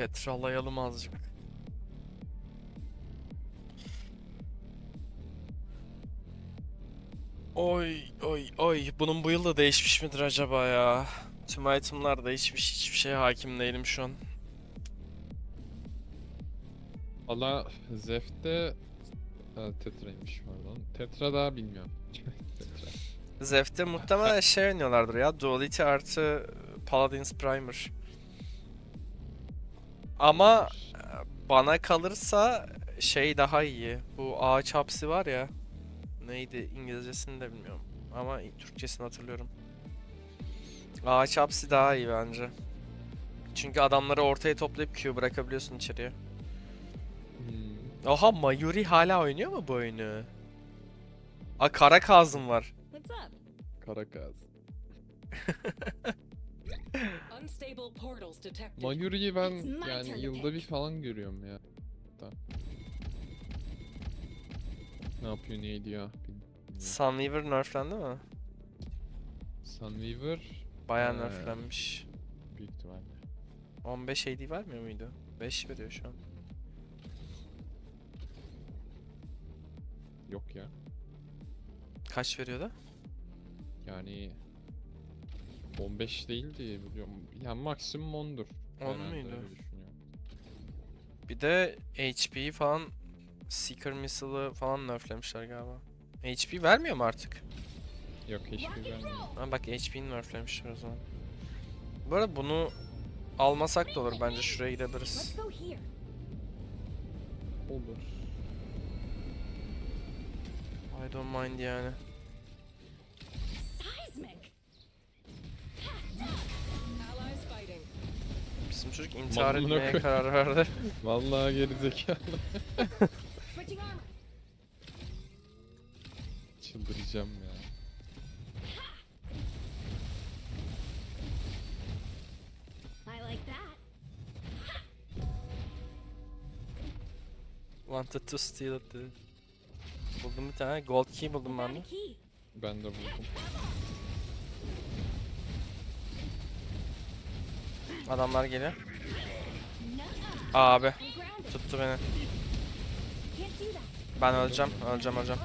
Petralayalım azıcık. Oy oy oy. Bunun bu yılda değişmiş midir acaba ya? Tüm itemlar değişmiş. Hiçbir şeye hakim değilim şu an. Valla Zeft'te ha, Tetra'ymış pardon. Tetra daha bilmiyorum. Tetra. Zeph'te muhtemelen şey oynuyorlardır ya. Duality artı Paladins Primer. Ama bana kalırsa şey daha iyi. Bu ağaç hapsi var ya. Neydi İngilizcesini de bilmiyorum. Ama Türkçesini hatırlıyorum. Ağaç hapsi daha iyi bence. Çünkü adamları ortaya toplayıp Q bırakabiliyorsun içeriye. Hmm. Oha Mayuri hala oynuyor mu bu oyunu? Aa kara kazım var. What's up? Unstable portals detected. Mayuri'yi ben yani yılda bir falan görüyorum ya. Da. Ne yapıyor ne ediyor bilmiyorum. Sunweaver nerflendi mi? Sunweaver Bayağı Ee, nerflenmiş. büyük ihtimalle. 15 AD vermiyor muydu? 5 veriyor şu an. Yok ya. Kaç veriyordu? Yani 15 değil diye biliyorum. Yani maksimum 10'dur. 10 herhalde, muydu? öyle düşünüyorum. Bir de HP'yi falan Seeker Missile'ı falan nerflemişler galiba. HP vermiyor mu artık? Yok hiçbir vermiyor. Ha bak HP'yi nerflemişler o zaman. Bu arada bunu almasak da olur bence şuraya gidebiliriz. Olur. I don't mind yani. Bizim çocuk intihar Amına etmeye koy- karar verdi. Vallahi gerizekalı. Çıldıracağım ya. I like that. Wanted to steal it dedi. Buldum bir tane gold key buldum ben Found de. key. Ben de buldum. Adamlar geliyor. Abi tuttu beni. Ben öleceğim, öleceğim, öleceğim.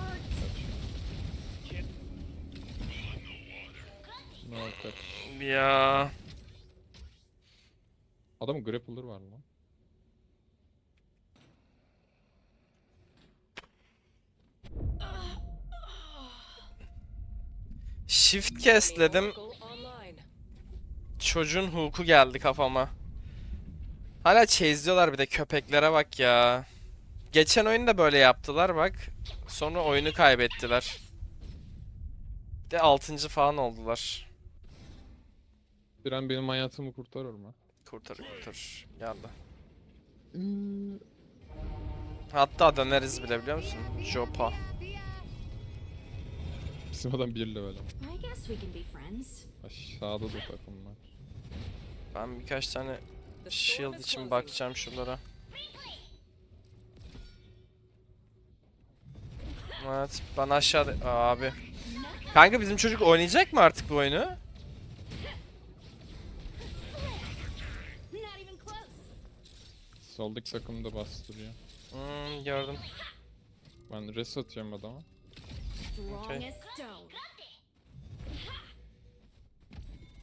Ne olacak? Ya. Adamın grappler var lan. Shift castledim. Çocuğun huku geldi kafama. Hala çeziyorlar bir de köpeklere bak ya. Geçen oyunda böyle yaptılar bak. Sonra oyunu kaybettiler. Bir de 6. falan oldular. Bir an benim hayatımı kurtarır mı? Kurtarır kurtarır. Geldi. Hatta döneriz bile biliyor musun? Jopa. Bizim adam bir level. Aşağıda da takım var. Ben birkaç tane shield için bakacağım şuralara. Evet ben aşağıda... Abi. Kanka bizim çocuk oynayacak mı artık bu oyunu? Soldaki takım da bastırıyor. Hmm, gördüm. Ben res atacağım adama. Okay.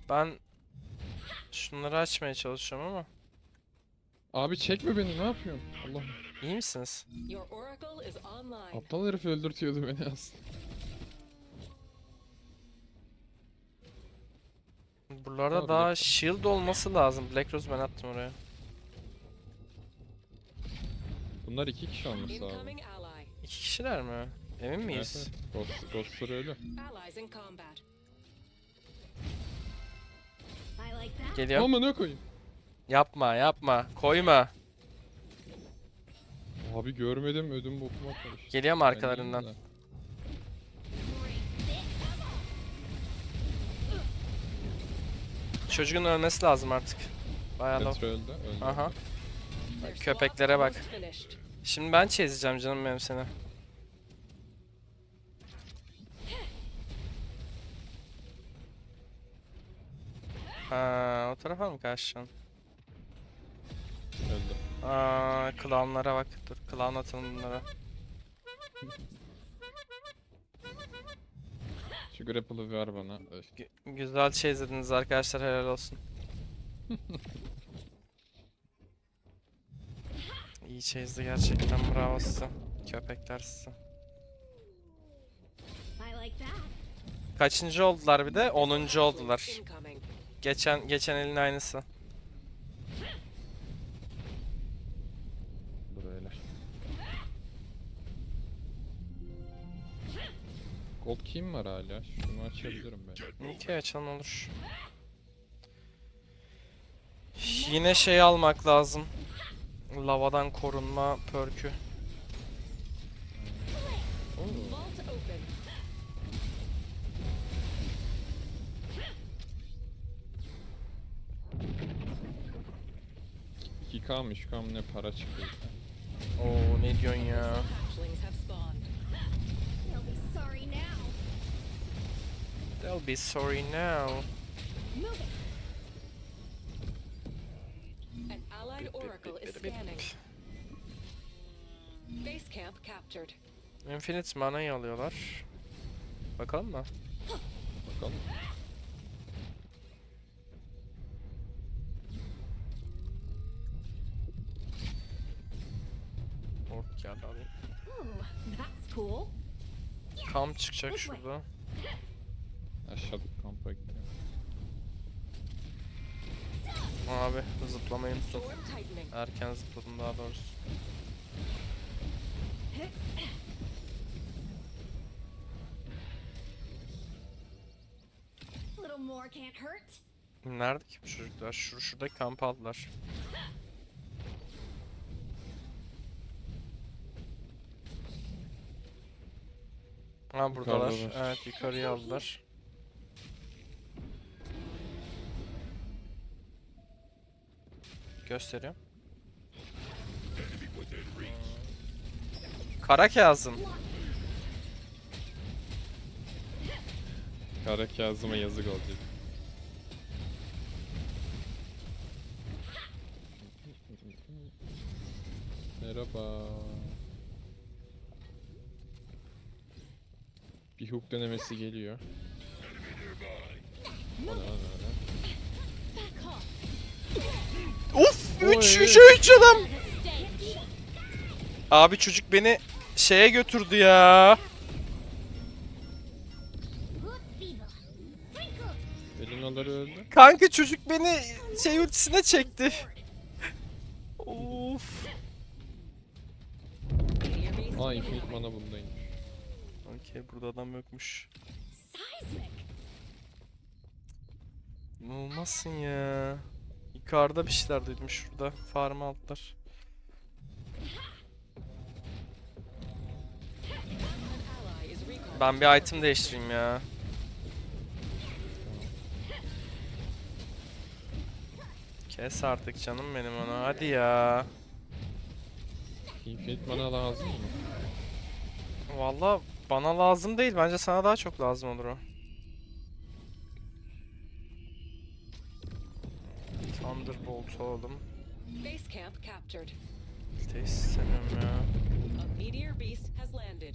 Ben şunları açmaya çalışıyorum ama. Abi çekme beni ne yapıyorsun? Allah. İyi misiniz? Your oracle is online. Aptal herif öldürtüyordu beni aslında. Buralarda Abi, daha Black- shield olması lazım. Black Rose ben attım oraya. Bunlar iki kişi olması lazım. İki kişiler mi? Emin Evet, miyiz? evet. Ghost, Ghostlar öyle. Geliyor. Ama ne koyayım? Yapma yapma. Koyma. Abi görmedim ödüm bokuma karıştı. Geliyorum Ben arkalarından. Çocuğun ölmesi lazım artık. Bayağı da. Petra öldü. öldü. Aha. Köpeklere bak. Şimdi ben çizeceğim canım benim seni. Ha, o tarafa mı kaçacaksın? Aa, clownlara bak. Dur clown atalım bunlara. Şu grapple'ı ver bana. Öf. Gü- güzel şey izlediniz arkadaşlar helal olsun. İyi çeyizdi gerçekten bravo size. Köpekler size. I like that. Kaçıncı oldular bir de? 10. oldular. Incoming. Geçen geçen elin aynısı. Buraylar. Gold kim var hala? Şunu açabilirim ben. İki açan olur. Yine şey almak lazım. Lavadan korunma perkü. Oo. 2K ne para çıkıyor. Oo ne diyorsun ya? They'll be sorry now. An allied oracle is scanning. Base camp captured. Infinite mana'yı alıyorlar. Bakalım mı? Bakalım. Geldi that's cool. Kamp çıkacak şurada. Aşağıdaki kampa gidiyorum. Abi zıplamayı unuttum. Erken zıpladım daha doğrusu. A little more can't hurt. Nerede ki bu çocuklar? Şur şurada kamp aldılar. Ha buradalar. Yukarıdalar. Evet yukarıya aldılar. Gösteriyorum. Kara Kazım. Kara Kazım'a yazık olacak. Merhaba. Bir hook denemesi geliyor. O ne lan öyle? Back off. Uf! Oy. 3 3 3 adam. Abi çocuk beni şeye götürdü ya. Good fever. Twinkle. Elinaları öldü. Kanka çocuk beni şey ultisine çekti. of. Aa infinite mana bundaymış. Okey burada adam yokmuş. İnanılmazsın ya. Yukarıda bir şeyler duydum şurada. Farm recalled. Ben bir item değiştireyim ya. Kes artık canım benim onu. Hadi ya. Infinite mana lazım mı? Valla bana lazım değil. Bence sana daha çok lazım olur o. Thunderbolt oğlum. Base camp captured. İşte istemiyorum ya. A meteor beast has landed.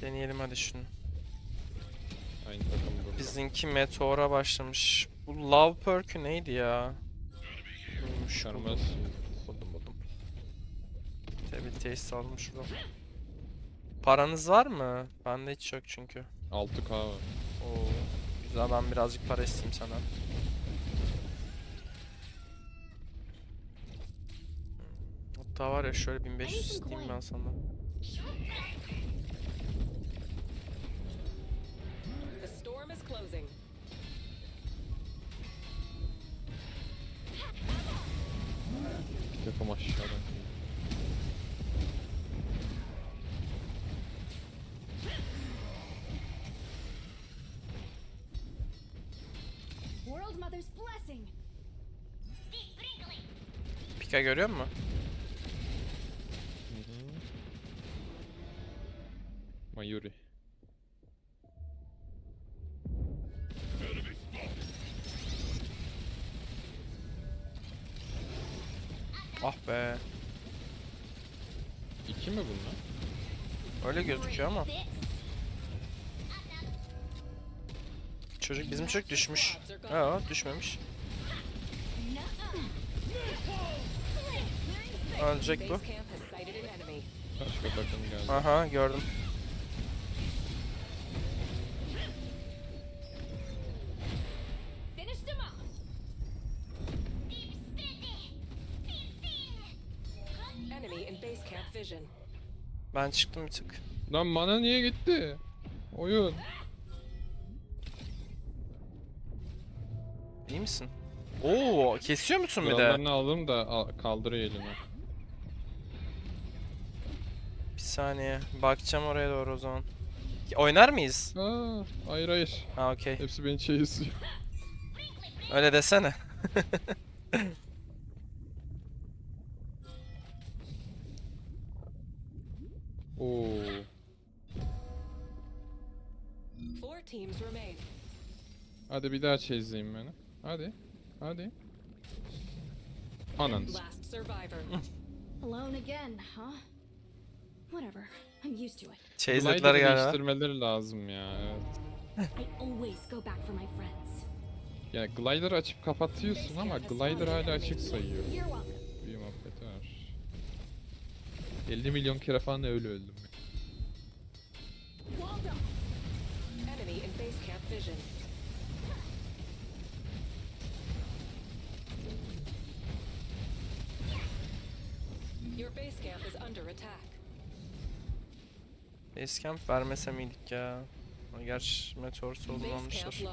Deneyelim hadi şunu. Aynı takım burada. Bizimki meteora başlamış. Bu love perk'ü neydi ya? Çıkarmaz. buldum. Buldum. Table taste aldım şurada. Paranız var mı? Bende hiç yok çünkü. 6k var. Oo, güzel ben birazcık para isteyeyim sana. Hatta var ya şöyle 1500 isteyeyim ben sana. The storm is closing. Takım aşağıdan. World Mother's blessing. Pika görüyor musun? Gözüküyor ama. Çocuk bizim çocuk düşmüş. Ha düşmemiş. Ölecek bu. Başka takım geldi. Aha gördüm. Ben çıktım bir tık. Lan mana niye gitti? Oyun. İyi misin? Oo kesiyor musun bir de? Kurallarını aldım da al, kaldırıyor elini. Bir saniye. Bakacağım oraya doğru o zaman. Oynar mıyız? Aa, hayır hayır. Ha okey. Hepsi beni çeyiziyor. Öyle desene. Oo. Hadi bir daha çeyizleyeyim beni. Hadi. Hadi. Ananı. s- Last survivor. Alone again, huh? Whatever. I'm used to it. Glider'ı galiba. değiştirmeleri lazım ya. Evet. I always go back for my friends. Ya glider açıp kapatıyorsun ama glider hala açık sayıyor. You're welcome. Bir muhabbeti var. 50 milyon kere falan öyle öldüm. Walled vision. Your base camp is under attack. Basecamp vermese miydik ya? Ama Gerçi meteor Base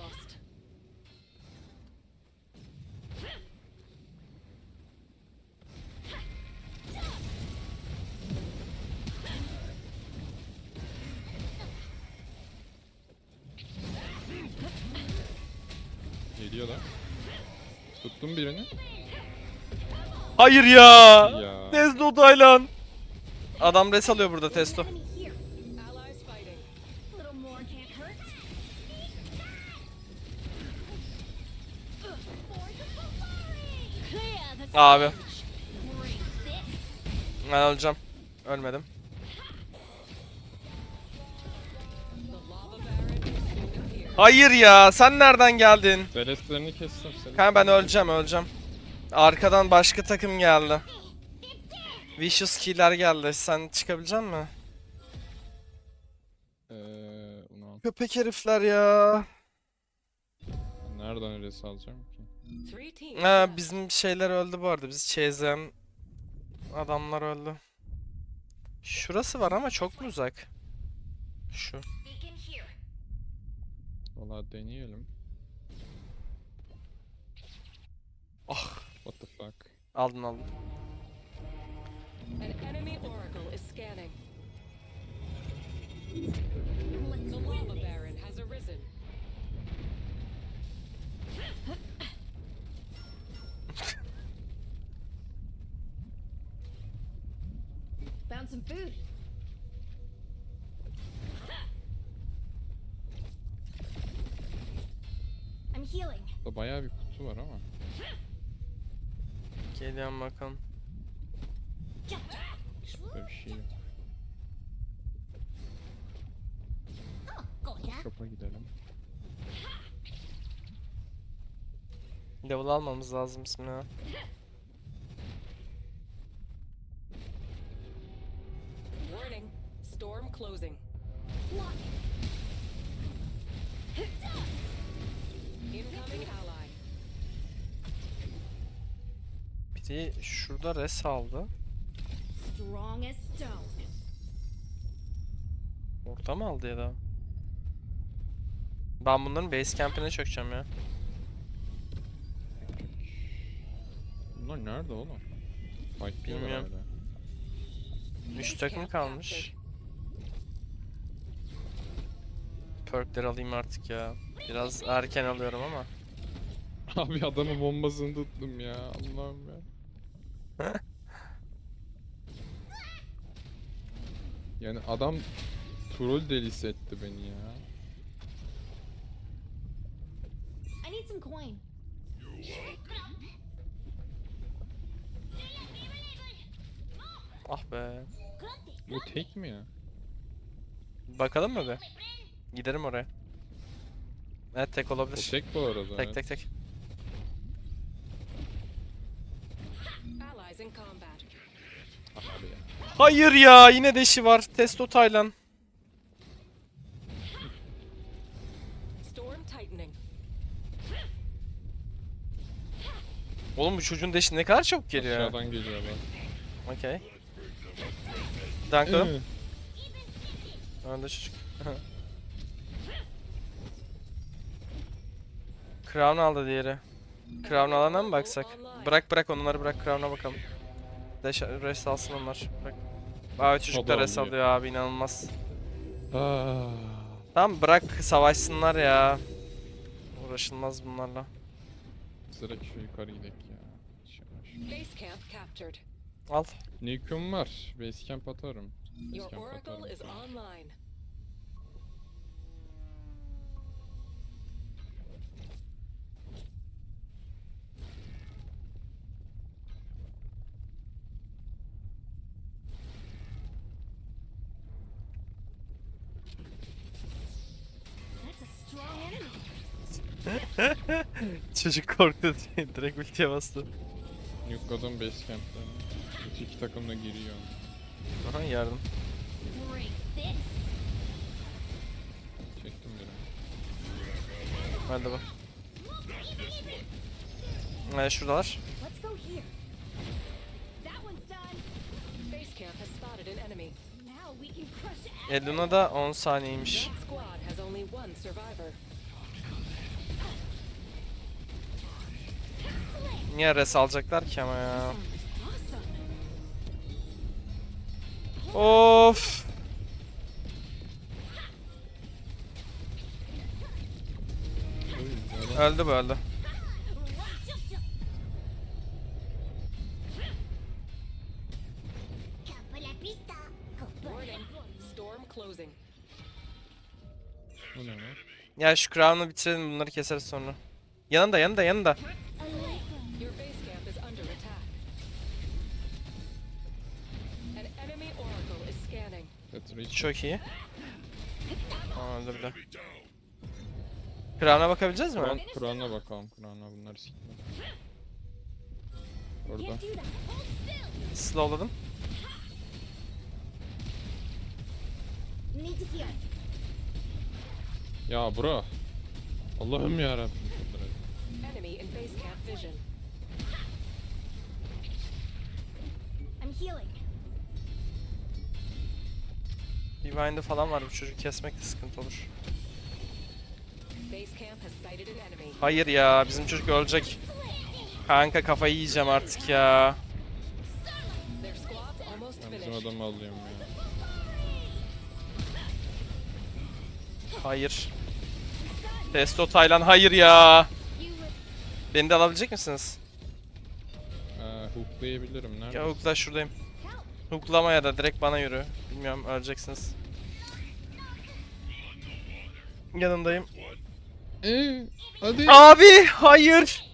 Geliyorlar. Tuttum birini. Hayır ya! Ya. Testo Taylan! Adam res alıyor burada Testo. Enemy here. Allies fighting. Hayır ya sen nereden geldin? Celestlerini kestim seni. Kanka ben öleceğim öleceğim. Arkadan başka takım geldi. Vicious Killer geldi. Sen çıkabilecek misin? Al. Köpek herifler ya. Nereden öyle alacağım ki? Ha, bizim şeyler öldü bu arada. Biz çezen adamlar öldü. Şurası var ama çok mu uzak? Şu. Beacon here. Valla deneyelim. Ah. What the fuck? Aldın aldın. An enemy oracle is scanning. The lava baron has arisen. Found some food. Bayağı bir kutu var ama. Geliyorum bakalım. Böyle bir şey yok. Oh. Shop'a gidelim. Level almamız lazım ya. Warning. Storm closing. Incoming ally. Biri şurada res aldı. Orta mı aldı ya da? Ben bunların base camp'ine çökeceğim ya. Bunlar nerede oğlum? Fight Bilmiyorum. Üç takım kalmış. Perkleri alayım artık ya. Biraz erken alıyorum ama. Abi adamın bombasını tuttum ya. Allah'ım ya. Yani adam troll delisi etti beni ya. I need some coin. Ah be. Bu tek mi ya? Bakalım mı be? Giderim oraya. Evet tek O olabilir. tek bu arada. Tek evet. tek tek. Ya. Hayır ya yine deşi var. Testo Taylan. Storm tightening. Oğlum bu çocuğun deşi ne kadar çabuk geliyor. Aşağıdan geliyor bak. Okey. Ee, Öldü çocuk. Crown aldı diğeri. Crown alana mı baksak? Bırak bırak onları bırak Crown'a bakalım. Deş rest alsın onlar. Bırak. Abi çocuk da da rest alıyor. abi inanılmaz. Tamam bırak savaşsınlar ya. Uğraşılmaz bunlarla. Direkt şu yukarı gidelim ya. Şuna, şuna. Base camp captured. Al. Nuke'um var. Basecamp atarım. Basecamp atarım. Çocuk korktu direkt ultiye bastı. Nuke'ladım Basecamp'ta. Kötü iki takım da giriyor. Aha yardım. Çektim biri. Hadi bak. Evet şuradalar. Let's go here. That one's done. Base camp has spotted an enemy. Now we can crush Eduna da 10 saniyeymiş. That squad has only one survivor. Niye res alacaklar ki ama ya? Of. Öldü bu öldü. Ya şu crown'u bitirelim bunları keseriz sonra. Yanında yanında yanında. Rich. Çok iyi. Aa, öldü bir de. Crown'a bakabileceğiz mi? Kur'an, Kur'an'a bakalım. Kur'an'a bunları sikme. Orada. Slowladım. Ya bro. Allah'ım yarabbim. Enemy in base camp Divind'de falan var bu çocuk kesmek de sıkıntı olur. Hayır ya bizim çocuk ölecek. Kanka kafayı yiyeceğim artık ya. Ben bizim adamı alıyorum ya. Hayır. Testo Taylan hayır ya. Beni de alabilecek misiniz? Ee, hooklayabilirim. Nerede? Ya hookla şuradayım. Hooklama ya da direkt bana yürü. Bilmiyorum öleceksiniz. Yanındayım. Ee, hadi. Abi hayır.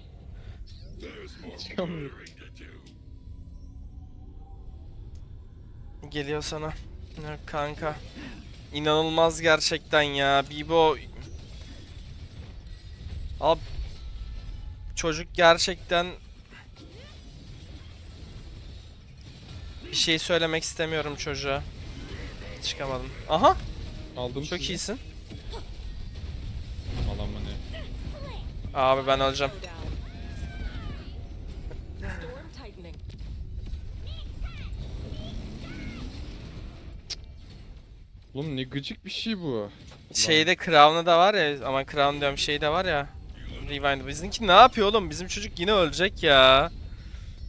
Geliyor sana. Ya kanka. İnanılmaz gerçekten ya. Bibo. Abi. Çocuk gerçekten bir şey söylemek istemiyorum çocuğa. Çıkamadım. Aha, Aldım çok sizi. iyisin. Alan mı ne? Abi ben öleceğim. Oğlum ne gıcık bir şey bu. Şeyde Crown'u da var ya ama Crown diyorum şey de var ya. Rewind. Bizimki ne yapıyor oğlum? Bizim çocuk yine ölecek ya.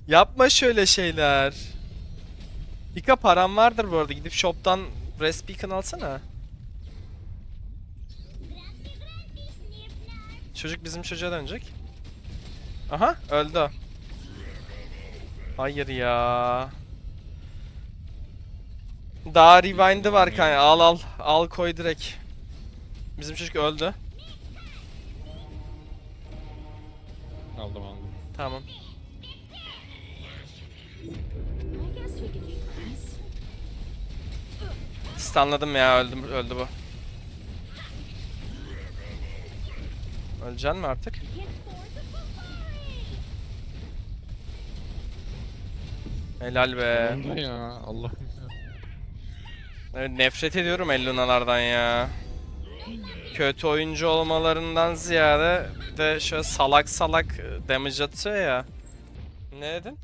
Yapma şöyle şeyler. Pika param vardır bu arada. Gidip shop'tan Rest Beacon alsana. Çocuk bizim çocuğa dönecek. Aha öldü. Hayır ya. Daha rewind'i var kanka. Al al. Al koy direkt. Bizim çocuk öldü. Aldım aldım. Tamam. I guess we me grass. Stunladım ya öldüm öldü bu. Öleceksin mi artık? Helal be. Sonunda ya Allah'ım ya. Evet, nefret ediyorum Ellunalardan ya. Kötü oyuncu olmalarından ziyade bir de şöyle salak salak damage atıyor ya. Ne dedin?